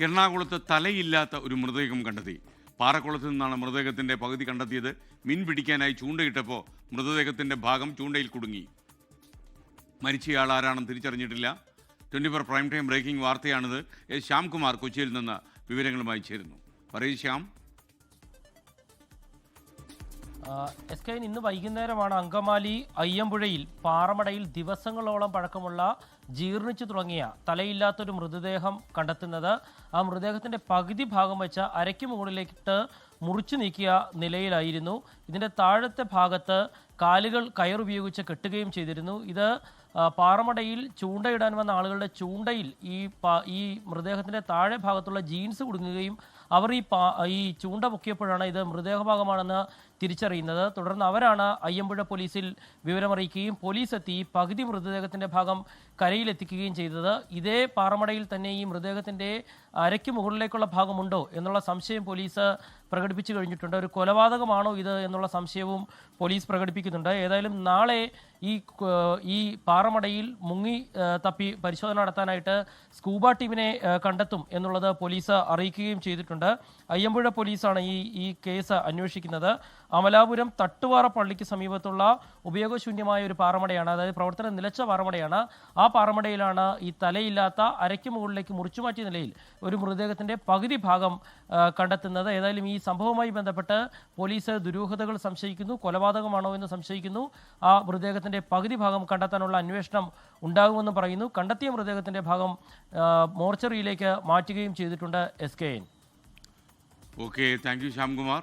എറണാകുളത്ത് തലയില്ലാത്ത ഒരു മൃതദേഹം കണ്ടെത്തി. പാറക്കുളത്ത് നിന്നാണ് മൃതദേഹത്തിന്റെ പകുതി കണ്ടെത്തിയത്. മീൻ പിടിക്കാനായി ചൂണ്ടയിട്ടപ്പോൾ മൃതദേഹത്തിന്റെ ഭാഗം ചൂണ്ടയിൽ കുടുങ്ങി. മരിച്ചയാൾ ആരാണെന്ന് തിരിച്ചറിഞ്ഞിട്ടില്ല. Twenty four prime time breaking വാർത്തയാണിത്. S Shyamkumar കൊച്ചിയിൽ നിന്ന് വിവരങ്ങളുമായി ചേരുന്നു. പറയൂ ശ്യാം. എസ് കെ ഇന്ന് വൈകുന്നേരമാണ് അങ്കമാലി അയ്യമ്പുഴയിൽ പാറമടയിൽ ദിവസങ്ങളോളം പഴക്കമുള്ള ജീർണിച്ചു തുടങ്ങിയ തലയില്ലാത്തൊരു മൃതദേഹം കണ്ടെത്തുന്നത് ആ മൃതദേഹത്തിന്റെ പകുതി ഭാഗം വെച്ച അരയ്ക്ക് മുകളിലേക്കിട്ട് മുറിച്ചു നീക്കിയ നിലയിലായിരുന്നു. ഇതിന്റെ താഴത്തെ ഭാഗത്ത് കാലുകൾ കയറുപയോഗിച്ച് കെട്ടുകയും ചെയ്തിരുന്നു. ഇത് പാറമടയിൽ ചൂണ്ടയിടാൻ വന്ന ആളുകളുടെ ചൂണ്ടയിൽ ഈ ഈ മൃതദേഹത്തിന്റെ താഴെ ഭാഗത്തുള്ള ജീൻസ് കുടുങ്ങുകയും അവർ ഈ പാ ഈ ചൂണ്ട പൊക്കിയപ്പോഴാണ് ഇത് മൃതദേഹഭാഗമാണെന്ന് തിരിച്ചറിയുന്നത്. തുടർന്ന് അവരാണ് അയ്യമ്പുഴ പോലീസിൽ വിവരമറിയിക്കുകയും പോലീസ് എത്തി പകുതി മൃതദേഹത്തിന്റെ ഭാഗം കരയിലെത്തിക്കുകയും ചെയ്തത്. ഇതേ പാറമടയിൽ തന്നെ ഈ മൃതദേഹത്തിന്റെ അരയ്ക്ക് മുകളിലേക്കുള്ള ഭാഗമുണ്ടോ എന്നുള്ള സംശയം പോലീസ് പ്രകടിപ്പിച്ചു കഴിഞ്ഞിട്ടുണ്ട്. ഒരു കൊലപാതകമാണോ ഇത് എന്നുള്ള സംശയവും പോലീസ് പ്രകടിപ്പിക്കുന്നുണ്ട്. ഏതായാലും നാളെ ഈ ഈ പാറമടയിൽ മുങ്ങി തപ്പി പരിശോധന നടത്താനായിട്ട് സ്കൂബ ടീമിനെ കണ്ടെത്തും എന്നുള്ളത് പോലീസ് അറിയിക്കുകയും ചെയ്തിട്ടുണ്ട്. അയ്യമ്പുഴ പോലീസാണ് ഈ ഈ കേസ് അന്വേഷിക്കുന്നത്. അമലാപുരം തട്ടുപാറ പള്ളിക്ക് സമീപത്തുള്ള ഉപയോഗശൂന്യമായ ഒരു പാറമടയാണ്. അതായത് പ്രവർത്തനം നിലച്ച പാറമടയാണ്. ആ പാറമടയിലാണ് ഈ തലയില്ലാത്ത അരയ്ക്ക് മുകളിലേക്ക് മുറിച്ചു മാറ്റിയ നിലയിൽ ഒരു മൃതദേഹത്തിന്റെ പകുതി ഭാഗം കണ്ടെത്തുന്നത്. ഏതായാലും ഈ സംഭവവുമായി ബന്ധപ്പെട്ട് പോലീസ് ദുരൂഹതകൾ സംശയിക്കുന്നു കൊലപാതകമാണോ എന്ന് സംശയിക്കുന്നു. ആ മൃതദേഹത്തിന്റെ പകുതി ഭാഗം കണ്ടെത്താനുള്ള അന്വേഷണം ഉണ്ടാകുമെന്ന് പറയുന്നു. കണ്ടെത്തിയ മൃതദേഹത്തിന്റെ ഭാഗം മോർച്ചറിയിലേക്ക് മാറ്റുകയും ചെയ്തിട്ടുണ്ട് S K N. Okay thank you Shyamkumar.